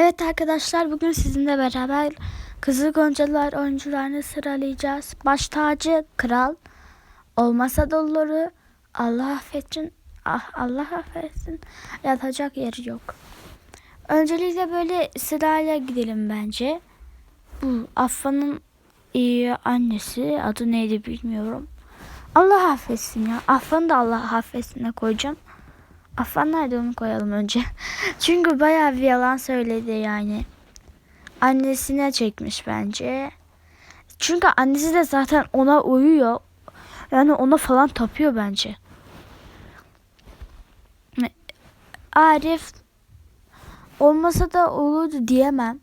Evet arkadaşlar bugün sizinle beraber Kızıl Goncalar oyuncularını sıralayacağız. Baş tacı kral, olmasa dolları Allah affetsin, ah, Allah affetsin yatacak yeri yok. Öncelikle böyle sırayla gidelim bence. Bu Affan'ın iyi annesi adı neydi bilmiyorum. Allah affetsin ya. Affan'ı da Allah affetsin'e koyacağım. Affan nerede onu koyalım önce. Çünkü bayağı bir yalan söyledi yani. Annesine çekmiş bence. Çünkü annesi de zaten ona uyuyor. Yani ona falan tapıyor bence. Arif olmasa da olurdu diyemem.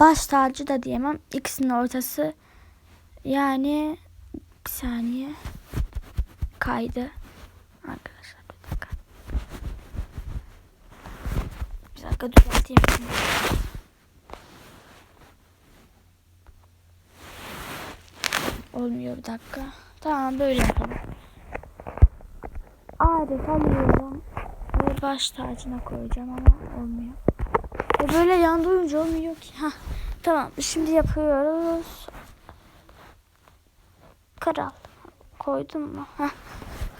Baş tacı da diyemem. İkisinin ortası yani bir saniye kaydı. Arkadaşlar bir dakika. Bir dakika düzelteyim. Olmuyor bir dakika. Tamam böyle yapalım. Arif alıyorum. Ve baş tacına koyacağım ama olmuyor. E böyle yan durunca olmuyor ki. Hah. Tamam şimdi yapıyoruz. Kral. Koydum mu? Heh.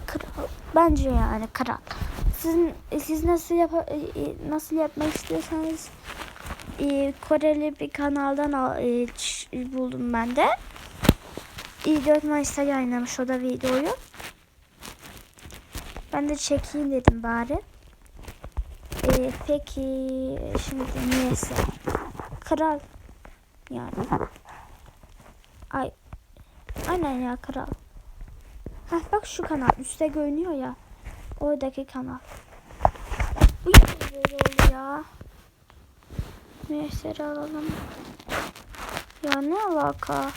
Kral. Bence yani kral. Sizin siz nasıl yap nasıl yapmak istiyorsanız e, Koreli bir kanaldan al, e, buldum ben de. İyi 4 Mayıs'ta yayınlamış o da videoyu. Ben de çekeyim dedim bari. E, peki şimdi niyesi? Kral. Yani. Ay. Aynen ya kral. Heh, bak şu kanal üstte görünüyor ya. Oradaki kanal. Bu böyle oldu ya. Neyse alalım. Ya ne alaka?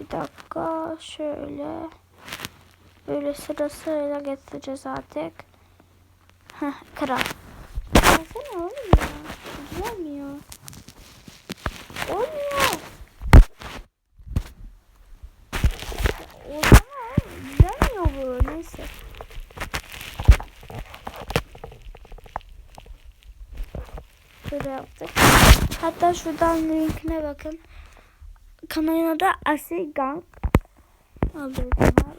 Bir dakika şöyle. Böyle sırasıyla getireceğiz artık. Heh, kral. Gelsene oğlum ya. Gelmiyor. Olmuyor. O zaman gelmiyor bu. Neyse. Şöyle yaptık. Hatta şuradan linkine bakın. Kanalın adı Asil Gang. Aldığı kanal.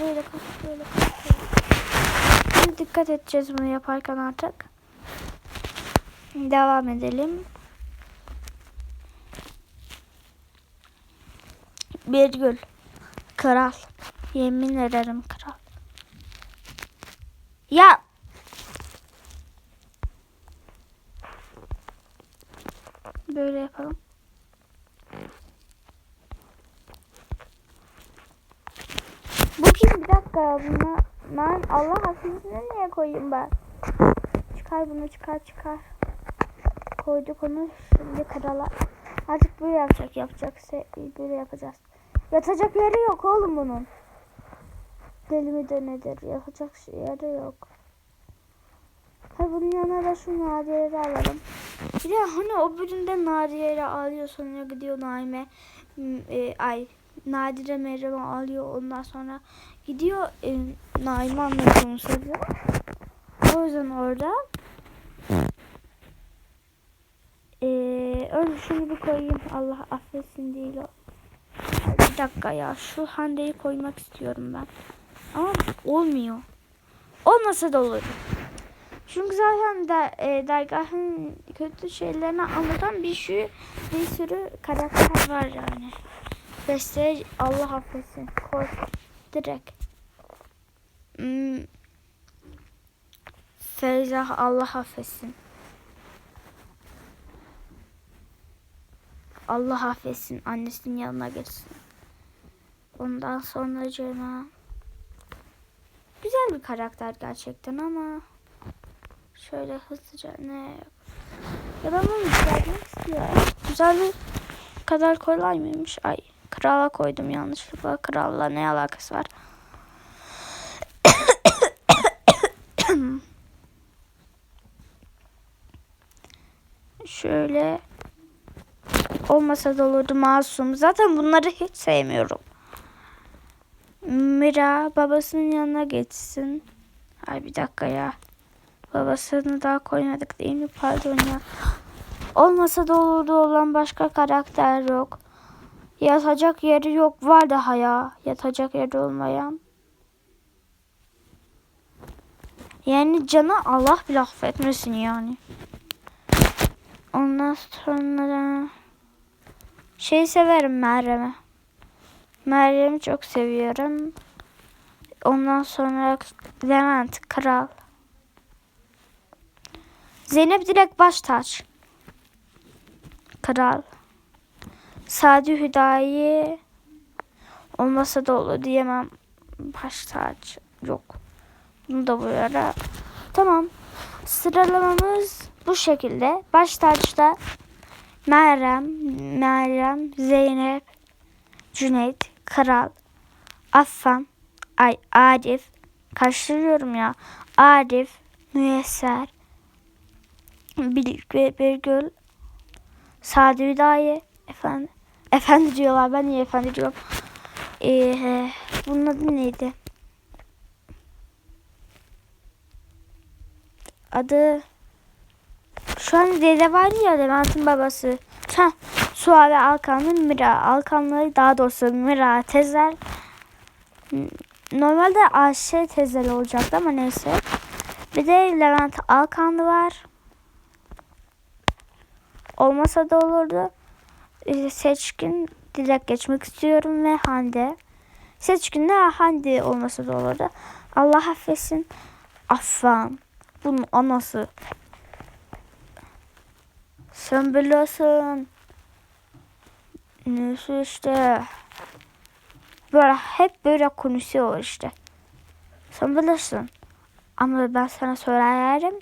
Böyle kaç böyle böyle. Şimdi dikkat edeceğiz bunu yaparken artık. Devam edelim. Birgül. Kral. Yemin ederim kral. Ya. Böyle yapalım. Bu kim? Bir dakika buna. Ben Allah hafizine niye koyayım ben? Çıkar bunu çıkar çıkar. Koyduk onu şimdi krala. Artık böyle yapacak yapacaksa böyle yapacağız. Yatacak yeri yok oğlum bunun. Deli mi de nedir? Yatacak şey- yeri yok. Ha bunun yanına da şu nadiyeleri alalım. Bir de hani o bölümde nadiyeleri alıyor sonra gidiyor Naime. E, ay Nadire Meryem'i alıyor ondan sonra gidiyor e, Naime anlatıyor seviyor. O yüzden orada ee, önce şunu bir koyayım. Allah affetsin değil o. Bir dakika ya. Şu Hande'yi koymak istiyorum ben. Ama olmuyor. Olmasa da olur. Çünkü zaten de, e, dergahın kötü şeylerini anlatan bir sürü, bir sürü karakter var yani. Beste Allah affetsin. Koy. Direkt. Hmm. Feyza Allah affetsin. Allah affetsin. Annesinin yanına geçsin. Ondan sonra Cena. Güzel bir karakter gerçekten ama şöyle hızlıca ne ya ben bunu düzeltmek istiyorum. Güzel bir kadar kolay mıymış? Ay krala koydum yanlışlıkla. Kralla ne alakası var? şöyle olmasa da olurdu masum. Zaten bunları hiç sevmiyorum. Mira babasının yanına geçsin. Ay bir dakika ya. Babasını daha koymadık değil mi? Pardon ya. Olmasa da olurdu olan başka karakter yok. Yatacak yeri yok. Var daha ya. Yatacak yeri olmayan. Yani canı Allah bile affetmesin yani. Ondan sonra şey severim Meryem'i. Meryem'i çok seviyorum. Ondan sonra Levent Kral. Zeynep direkt baş taç. Kral. Sadi Hüdayi olmasa da olur diyemem. Baş taç yok. Bunu da buraya. Tamam. Sıralamamız bu şekilde. Baş taçta Meryem, Meryem, Zeynep, Cüneyt, Kral, Affan, Ay Arif, karıştırıyorum ya. Arif, Müyesser, Bilge Birgül, Sadi Hüdayi, efendi, efendi diyorlar. Ben niye efendi diyorum? Ee, bunun adı neydi? Adı şu an dede var ya Levent'in babası. Heh, Suha ve Alkan'ın Mira. Alkan'la daha doğrusu Mira Tezel. Normalde Ayşe Tezel olacaktı ama neyse. Bir de Levent Alkanlı var. Olmasa da olurdu. Ee, Seçkin direkt geçmek istiyorum ve Hande. Seçkin de Hande olmasa da olurdu. Allah affetsin. Affan. Bunun anası. Sen biliyorsun. Neyse işte. Böyle hep böyle konuşuyor işte. Sen bilirsin. Ama ben sana söylerim.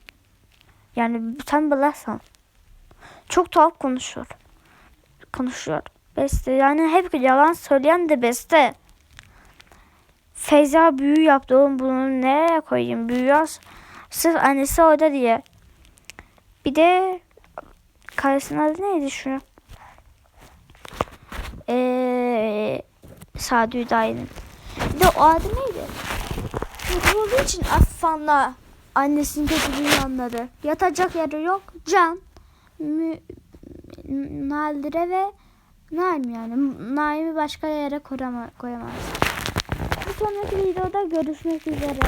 Yani sen bilirsin. Çok tuhaf konuşuyor. Konuşuyor. Beste. Yani hep yalan söyleyen de beste. Feyza büyü yaptı oğlum bunu nereye koyayım? Büyü yaz. Sırf annesi orada diye. Bir de karısının adı neydi şunu? Ee, Sadi Hüdayi'nin. Bir de o adı neydi? Kötü olduğu için Affan'la annesinin kötülüğünü anladı. Yatacak yeri yok. Can, mü, Naldire ve Naim yani. Naim'i başka yere koyama, koyamaz. Bir sonraki videoda görüşmek üzere.